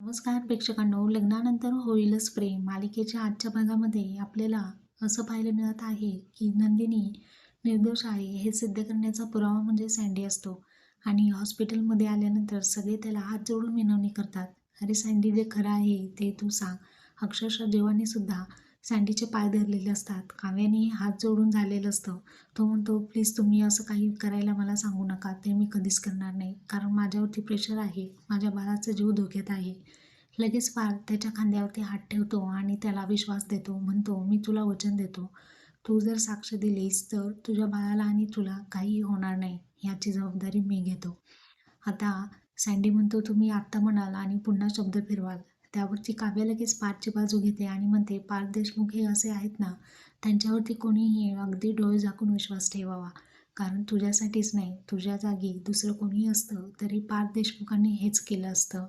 नमस्कार प्रेक्षकांनो. लग्नानंतर होईलच प्रेम. मालिकेच्या आजच्या भागामध्ये आपल्याला असं पाहायला मिळत आहे की नंदिनी निर्दोष आहे. हे सिद्ध करण्याचा पुरावा म्हणजे सँडी असतो. आणि हॉस्पिटलमध्ये आल्यानंतर सगळे त्याला हात जोडून विनवणी करतात. अरे सँडी जे खरं आहे ते तू सांग. अक्षरशः देवाने सुद्धा सँडीचे पाय धरलेले असतात. काव्याने हात जोडून झालेलं असतं. तो म्हणतो प्लीज तुम्ही असं काही करायला मला सांगू नका. ते मी कधीच करणार नाही. कारण माझ्यावरती प्रेशर आहे. माझ्या बाळाचा जीव धोक्यात आहे लगेच पार त्याच्या खांद्यावरती हात ठेवतो आणि त्याला विश्वास देतो. म्हणतो मी तुला वचन देतो. तू जर साक्ष दिलीस तर तुझ्या बाळाला आणि तुला काहीही होणार नाही याची जबाबदारी मी घेतो. आता सँडी म्हणतो तुम्ही आत्ता म्हणाल आणि पुन्हा शब्द फिरवाल. त्यावरती काव्य लगेच पार्थची बाजू घेते आणि म्हणते पार देशमुख हे असे आहेत ना त्यांच्यावरती कोणीही अगदी डोळे झाकून विश्वास ठेवावा. कारण तुझ्यासाठीच नाही तुझ्या जागी दुसरं कोणीही असतं तरी पार देशमुखांनी हेच केलं असतं.